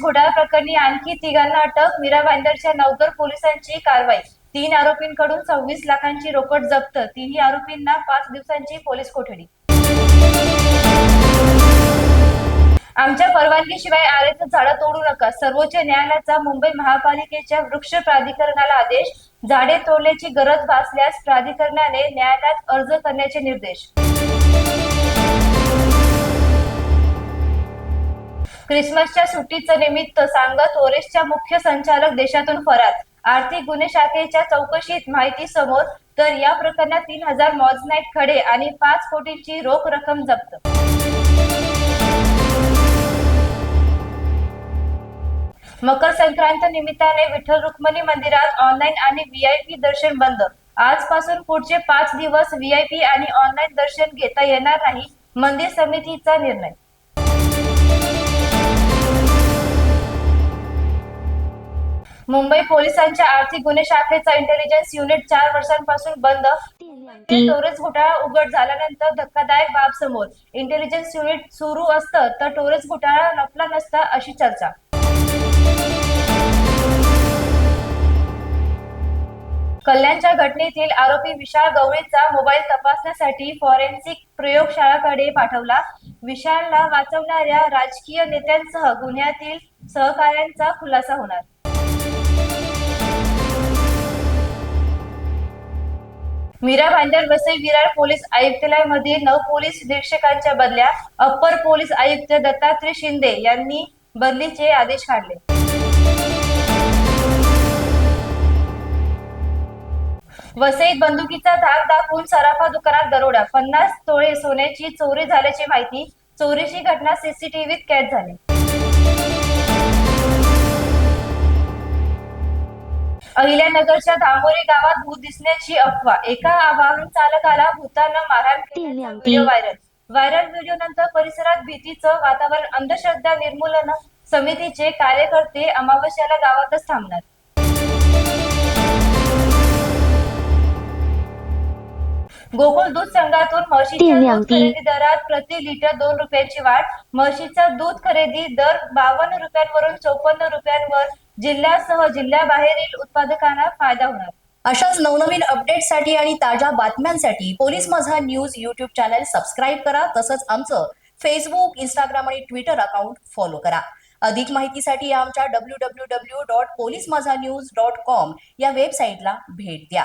घोटाळा प्रकरणी आणखी तिघांना अटक मीरा भाईंदरच्या नवकर पोलिसांची कारवाई. तीन आरोपींकडून सव्वीस लाखांची रोकड जप्त. तिन्ही आरोपींना पाच दिवसांची पोलीस कोठडी. आमच्या परवानगीशिवाय आरेचं झाडं तोडू नका. सर्वोच्च न्यायालयाचा मुंबई महापालिकेच्या वृक्ष प्राधिकरणाला आदेश. झाडे तोडण्याची गरज भासल्यास प्राधिकरणाने न्यायालयात अर्ज करण्याचे निर्देश. क्रिसमसच्या सुट्टीचं निमित्त सांगत ओरेसच्या मुख्य संचालक देशातून फरार. आर्थिक गुन्हे शाखेच्या चौकशीत माहिती समोर तर या प्रकरणात तीन हजार मॉजनाईट खडे आणि पाच कोटींची रोख रक्कम जप्त. मकर संक्रांत निमित्ताने विठ्ठल रुक्मिणी मंदिरात ऑनलाईन आणि व्हीआयपी दर्शन बंद. आजपासून पुढचे पाच दिवस व्हीआयपी आणि ऑनलाईन दर्शन घेता येणार नाही मंदिर समितीचा निर्णय. मुंबई पोलिसांच्या आर्थिक गुन्हे शाखेचा इंटेलिजन्स युनिट चार वर्षांपासून बंद. टोरेस घोटाळा उघड झाल्यानंतर धक्कादायक बाब समोर. इंटेलिजन्स युनिट सुरू असतं तर टोरेस घोटाळा लपला नसता अशी चर्चा. कल्याणच्या घटनेतील आरोपी विशाल गवळीचा मोबाईल तपासण्यासाठी फॉरेन्सिक प्रयोगशाळाकडे पाठवला. विशालला वाचवणाऱ्या राजकीय नेत्यांसह गुन्ह्यातील सहकाऱ्यांचा खुलासा होणार. मीरा भांडर वसई विरार पोलीस आयुक्तालयामध्ये नऊ पोलीस निरीक्षकांच्या बदल्या अप्पर पोलीस आयुक्त दत्तात्रय शिंदे यांनी बदलीचे आदेश काढले. वसईत बंदुकीचा धाक दाखवून सराफा दुकानात दरोडा पन्नास तोळे सोन्याची चोरी झाल्याची माहिती चोरीची घटना सीसीटीव्हीत कैद झाली. अहिल्यानगरच्या धामोरी गावात भूत दिसण्याची अफवा. एका वाहन चालकाला भूतानं मारहाण केल्याचा व्हिडिओ व्हायरल. व्हायरल व्हिडिओ नंतर परिसरात भीतीचं वातावरण अंधश्रद्धा निर्मूलन समितीचे कार्यकर्ते अमावस्याला गावातच थांबणार. गोकुळ दूध संघातून म्हशीच्या दूध खरेदी दरात प्रति लिटर दोन रुपयांची वाढ. म्हशीचा दूध खरेदी दर बावन्न रुपयांवरून चौपन्न रुपयांवर. जिल्ह्यासह जिल्ह्याबाहेरील उत्पादकांना फायदा होणार. अशाच नवनवीन अपडेटसाठी आणि ताज्या बातम्यांसाठी police Majha news YouTube channel subscribe करा. तसंच आमचं फेसबुक इंस्टाग्राम आणि ट्विटर अकाउंट फॉलो करा. अधिक माहितीसाठी आमच्या W W W dot police Majha news dot com या वेबसाईटला भेट द्या.